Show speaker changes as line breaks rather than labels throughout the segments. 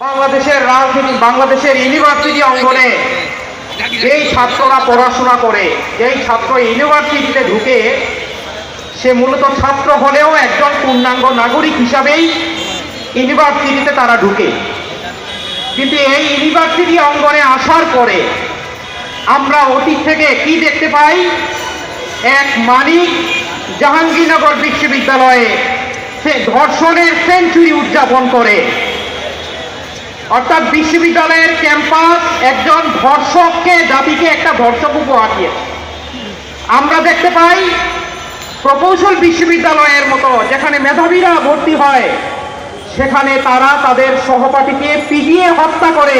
বাংলাদেশের রাজনীতি, বাংলাদেশের ইউনিভার্সিটি অঙ্গনে যেই ছাত্ররা পড়াশোনা করে, যেই ছাত্র ইউনিভার্সিটিতে ঢুকে, সে মূলত ছাত্র হলেও একজন পূর্ণাঙ্গ নাগরিক হিসাবেই ইউনিভার্সিটিতে তারা ঢুকে। কিন্তু এই ইউনিভার্সিটি অঙ্গনে আসার পরে আমরা অতীত থেকে কি দেখতে পাই? এক মানিক জাহাঙ্গীরনগর বিশ্ববিদ্যালয়ে সে ধর্ষণের সেঞ্চুরি উদযাপন করে। অর্থাৎ বিশ্ববিদ্যালয়ের ক্যাম্পাস একজন ধর্ষককে, জাতিকে একটা ধর্ষক উপহার দিয়েছে। আমরা দেখতে পাই প্রকৌশল বিশ্ববিদ্যালয়ের মতো যেখানে মেধাবীরা ভর্তি হয়, সেখানে তারা তাদের সহপাঠীকে পিটিয়ে হত্যা করে।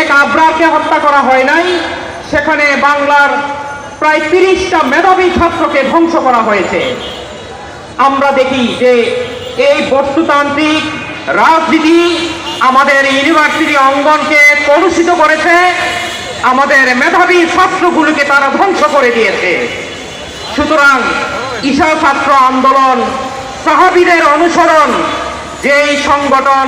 এক আবরারকে হত্যা করা হয় নাই, সেখানে বাংলার প্রায় তিরিশটা মেধাবী ছাত্রকে ধ্বংস করা হয়েছে। আমরা দেখি যে এই বস্তুতান্ত্রিক রাজনীতি আমাদের ইউনিভার্সিটি অঙ্গনকে কলুষিত করেছে। আমাদের মেধাবী ছাত্রগুলোকে তারা ধ্বংস করে দিয়েছে। সুতরাং ঈশা ছাত্র আন্দোলন, সাহাবিদের অনুসরণ যেই সংগঠন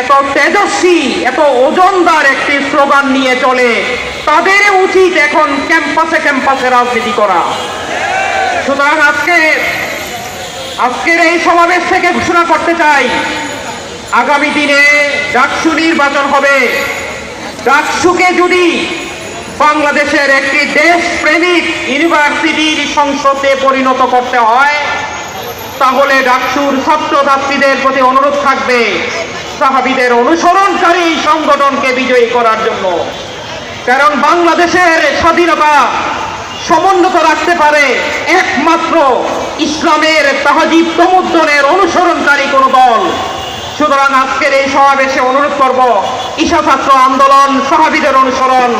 এত তেজস্বী, এত ওজনদার একটি স্লোগান নিয়ে চলে, তাদের উচিত এখন ক্যাম্পাসে ক্যাম্পাসে রাজনীতি করা। সুতরাং আজকে, আজকের এই সমাবেশ থেকে ঘোষণা করতে চাই আগামী দিনে ডাকসু নির্বাচন হবে। ডাকসুকে যদি বাংলাদেশের একটি দেশপ্রেমিক ইউনিভার্সিটির সংসদে পরিণত করতে হয়, তাহলে ডাকসুর ছাত্রছাত্রীদের প্রতি অনুরোধ থাকবে সাহাবিদের অনুসরণকারী সংগঠনকে বিজয়ী করার জন্য। কারণ বাংলাদেশের স্বাধীনতা সমুন্নত রাখতে পারে একমাত্র ইসলামের তাহাজিব দল সুতরাং আজকের এই সমাবেশে অনুরোধ করব ঈশা ছাত্র আন্দোলন সাহাবিদের অনুসরণ।